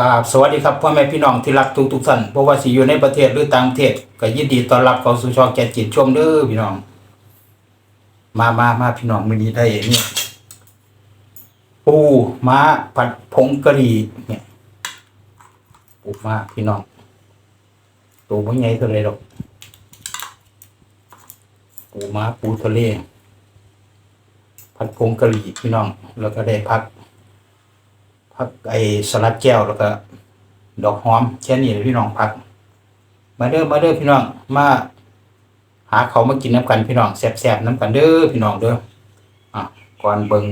กราบสวัสดีครับพ่อแม่พี่น้องที่รักทุกทุกท่านเพราะว่าสิอยู่ในประเทศหรือต่างประเทศก็ยินดีต้อนรับเข้าสู่ช่องแกจิตชมเด้อพี่น้อง มามามาพี่น้องมื้อนี้ได้เนี่ยปูม้าผัดผงกะหรี่เนี่ยปูมาพี่น้องตัวบ่ใหญ่เท่าไรหรอกปูม้าปูทะเลผัดผงกะหรี่พี่น้อง แล้วก็ได้พัก ผักไอสลัดแก้วแล้วก็ ดอกหอมแค่นี้เลยพี่น้องพัก มาเด้อมาเด้อพี่น้องมาหาเขามากินน้ำกันพี่น้องแซ่บๆน้ำกันเด้อพี่น้องเด้ออะก่อนเบิ่ง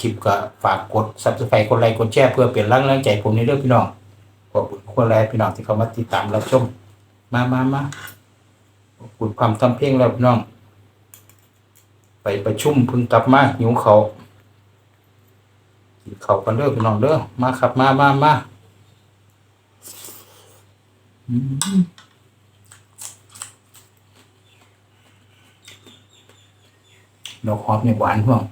คลิปก็ฝากกด subscribe กดไลค์กดแชร์เพื่อเป็นแรงแรงใจผมในเด้องพี่น้องขอบคุณคนแรกพี่น้องที่เขามาติดตามรับชม มามามาขอบคุณความทำเพลงแล้วพี่น้อง ไปประชุมพึ่งกลับมาหิวเขา เขากันเด้อพี่น้องเด้อมาครับมามามาดอกหอมเนี่ยหวานพ่วง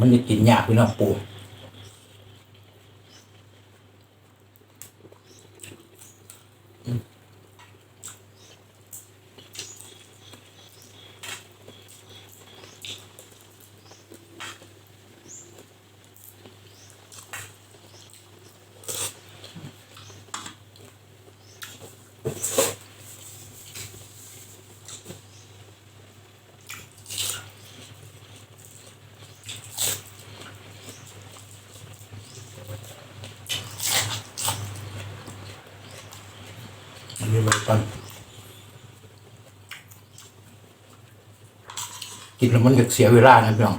มันจะกินยากพี่น้องปู อันนี้ไว้ก่อนกินแล้วมันจะเสียเวลานะพี่น้อง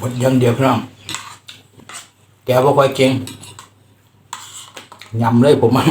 บดยังเดียวพี่น้องแกบ่ค่อยเก่งยำเลยผมมัน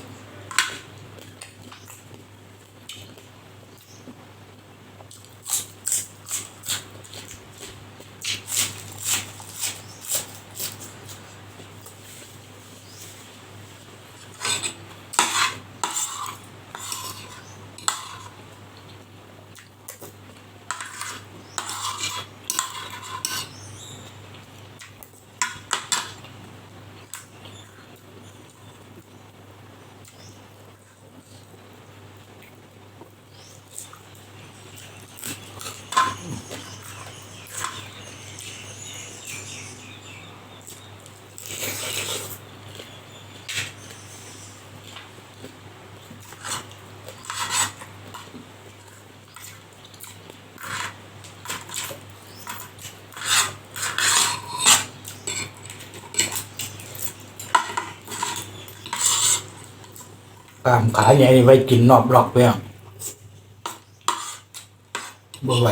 กามขาใหญ่ไว้กินนอบหลอกเพียงบ่ไหว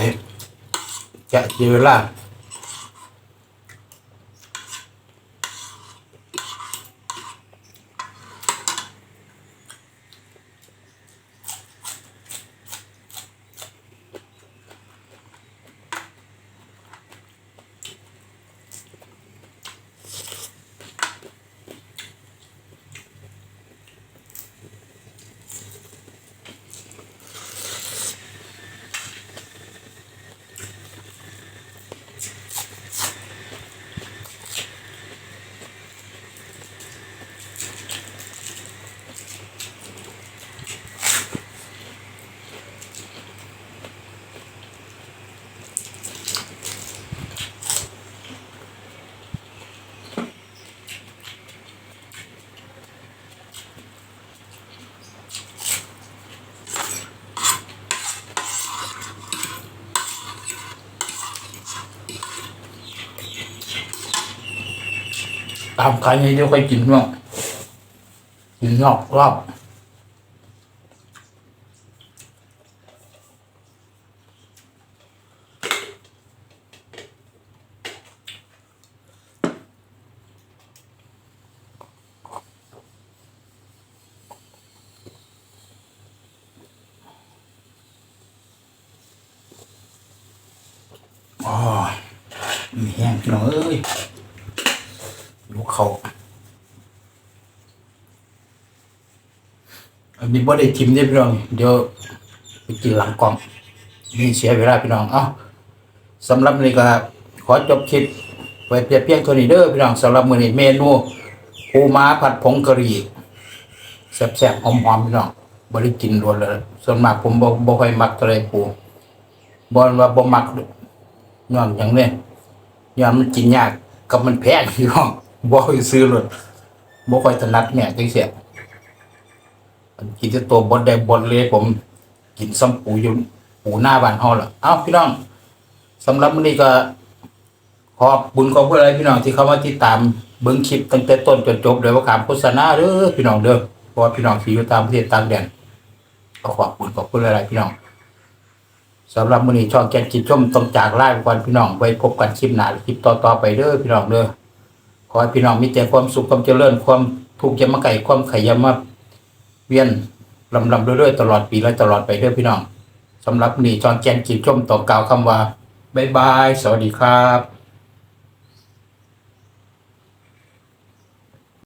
จะเจอลา ตามขาใหญ่เดี๋ยวค่อยกินเนาะกินนอกรอบอ๋อมีแห้งพี่น้อง เขาอันนี้บ่ได้ทิมได้พี่น้องเดี๋ยวไปกินหลังกล่องนี่เสียเวลาพี่น้องเอ้าสำหรับมื้อนี้ก็ขอจบคลิปไว้เพียงเพียงเท่านี้เด้อพี่น้องสำหรับมื้อนี้เมนูปูม้าผัดผงกะหรี่แซ่บๆหอมๆพี่น้องบ่ได้กินรวนเลยส่วนมากผมบ่บ่ค่อยมักเท่าไร่ปูบ่ว่าบ่มักย้อนอย่างเนี้ยย้อนมันกินยากกับมันแพงพี่น้อง บ่ค่อยซื้อเลยบ่ค่อยถนัดเนี่ยจังเสียกินแต่ตัวบดได้บดเลยผม กินซ้ำปูอยู่ปูหน้าบ้านเฮาล่ะเอ้าพี่น้องสำหรับมื้อนี้ก็ขอบบุญขอบคุณอะไรพี่น้องที่เข้ามาติดตามเบิ่งคลิปตั้งแต่ต้นจนจบโดยว่าการโฆษณาเด้อพี่น้องเด้อเพราะว่าพี่น้องที่อยู่ตามประเทศต่างแดนก็ขอบคุณขอบคุณอะไรพี่น้องสำหรับมื้อนี้ช่องแกนคิดชมต้องจากลาไปก่อนพี่น้องไว้พบกันคลิปหน้าคลิปต่อๆไปเด้อพี่น้องเด้อ ขอให้พี่น้องมีแต่ความสุขความเจริญความทุกข์ยามาไก่ความไข่ยามาเวียนลำลำเรื่อยๆตลอดปีและตลอดไปด้วยพี่น้องสำหรับนี่จอนแกนกิบชมต่อกล่าวคำว่าบายบาย สวัสดีครับ